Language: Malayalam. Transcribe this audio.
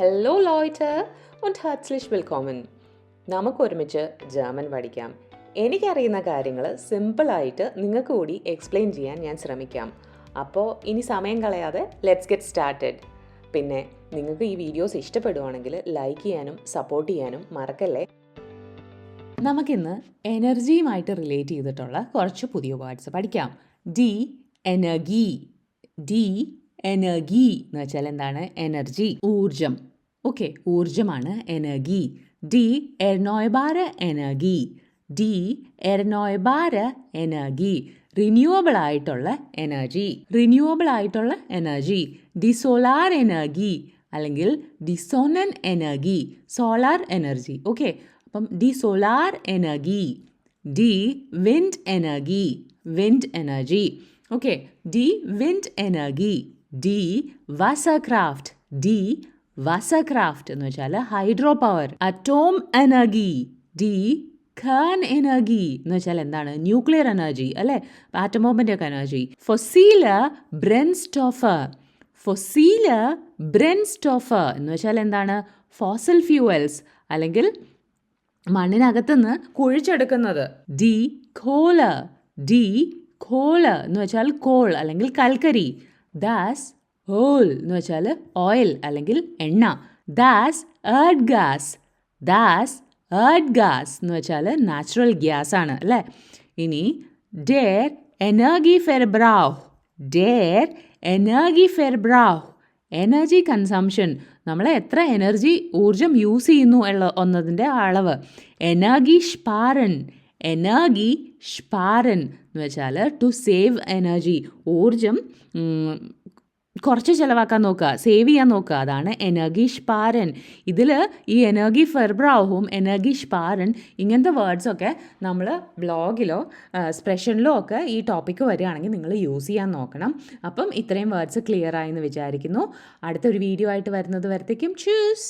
ഹലോ ലോയ്റ്റ് und herzlich willkommen. നമുക്ക് ഒരുമിച്ച് ജർമ്മൻ പഠിക്കാം. എനിക്കറിയുന്ന കാര്യങ്ങൾ സിമ്പിളായിട്ട് നിങ്ങൾക്ക് കൂടി എക്സ്പ്ലെയിൻ ചെയ്യാൻ ഞാൻ ശ്രമിക്കാം. അപ്പോൾ ഇനി സമയം കളയാതെ ലെറ്റ്സ് ഗെറ്റ് സ്റ്റാർട്ടഡ് പിന്നെ നിങ്ങൾക്ക് ഈ വീഡിയോസ് ഇഷ്ടപ്പെടുവാണെങ്കിൽ ലൈക്ക് ചെയ്യാനും സപ്പോർട്ട് ചെയ്യാനും മറക്കല്ലേ? നമുക്കിന്ന് എനർജിയുമായിട്ട് റിലേറ്റ് ചെയ്തിട്ടുള്ള കുറച്ച് പുതിയ വേർഡ്സ് പഠിക്കാം. ഡി എനർജി ഡി എനർഗി എന്ന് വെച്ചാൽ എന്താണ്? എനർജി ഊർജം ഓക്കെ ഊർജമാണ് എനർജി ഡി എർനോയബാര എനർജി ഡി എർനോയബാര എനർജി റിന്യൂവബിൾ ആയിട്ടുള്ള എനർജി. റിന്യൂവബിൾ ആയിട്ടുള്ള എനർജി. ദി സോളാർ എനർജി അല്ലെങ്കിൽ ദി ഡിസോണൻ എനർജി സോളാർ എനർജി. ഓക്കെ അപ്പം ദി solar energy D wind energy wind energy. Okay D wind energy. ഡി വാസക്രാഫ്റ്റ് ഡി വാസക്രാഫ്റ്റ് എന്ന് വെച്ചാൽ ഹൈഡ്രോ പവർ അറ്റോം എനർജി ഡി ഖാൻ എനർജി എന്ന് വെച്ചാൽ എന്താണ്? ന്യൂക്ലിയർ എനർജി അല്ലെ? ആറ്റമോമിന്റെ ഒക്കെ എനർജി ഫൊസീല ബ്രെൻസ്റ്റോഫർ ഫൊസീല ബ്രെൻസ്റ്റോഫർ എന്ന് വെച്ചാൽ എന്താണ്? ഫോസൽ ഫ്യൂവൽസ് അല്ലെങ്കിൽ മണ്ണിനകത്തുനിന്ന് കുഴിച്ചെടുക്കുന്നത്. ഡി കോള ഡി കോള എന്ന് വെച്ചാൽ കോൾ അല്ലെങ്കിൽ കൽക്കരി. ദാസ് ഓൽ എന്ന് വെച്ചാൽ ഓയിൽ അല്ലെങ്കിൽ എണ്ണ. ദാസ് ഏർഡ് ഗ്യാസ് ദാസ് ഏർഡ് ഗ്യാസ് എന്ന് വെച്ചാൽ നാച്ചുറൽ ഗ്യാസ് ആണ് അല്ലേ? ഇനി ഡേർ എനർഗി ഫെർബ്രാവ് ഡേർ എനർഗി ഫെർബ്രാവ് എനർജി കൺസംഷൻ നമ്മൾ എത്ര എനർജി ഊർജം യൂസ് ചെയ്യുന്നു ഉള്ള ഒന്നതിന്റെ അളവ്. എനർഗി സ്പാരൻ. എനർഗി സ്പാരൻ എന്ന് വെച്ചാൽ ടു സേവ് എനർജി ഊർജം കുറച്ച് ചിലവാക്കാൻ നോക്കുക സേവ് ചെയ്യാൻ നോക്കുക. അതാണ് എനർജി സ്പാരൻ ഇതിൽ ഈ എനർജി ഫെർബ്രാവും എനർജി സ്പാരൻ ഇങ്ങനത്തെ വേർഡ്സൊക്കെ നമ്മൾ ബ്ലോഗിലോ സ്പ്രെഷനിലോ ഒക്കെ ഈ ടോപ്പിക്ക് വരികയാണെങ്കിൽ നിങ്ങൾ യൂസ് ചെയ്യാൻ നോക്കണം. അപ്പം ഇത്രയും വേർഡ്സ് ക്ലിയർ ആയെന്ന് വിചാരിക്കുന്നു. അടുത്തൊരു വീഡിയോ ആയിട്ട് വരുന്നത് വരത്തേക്കും. ചൂസ്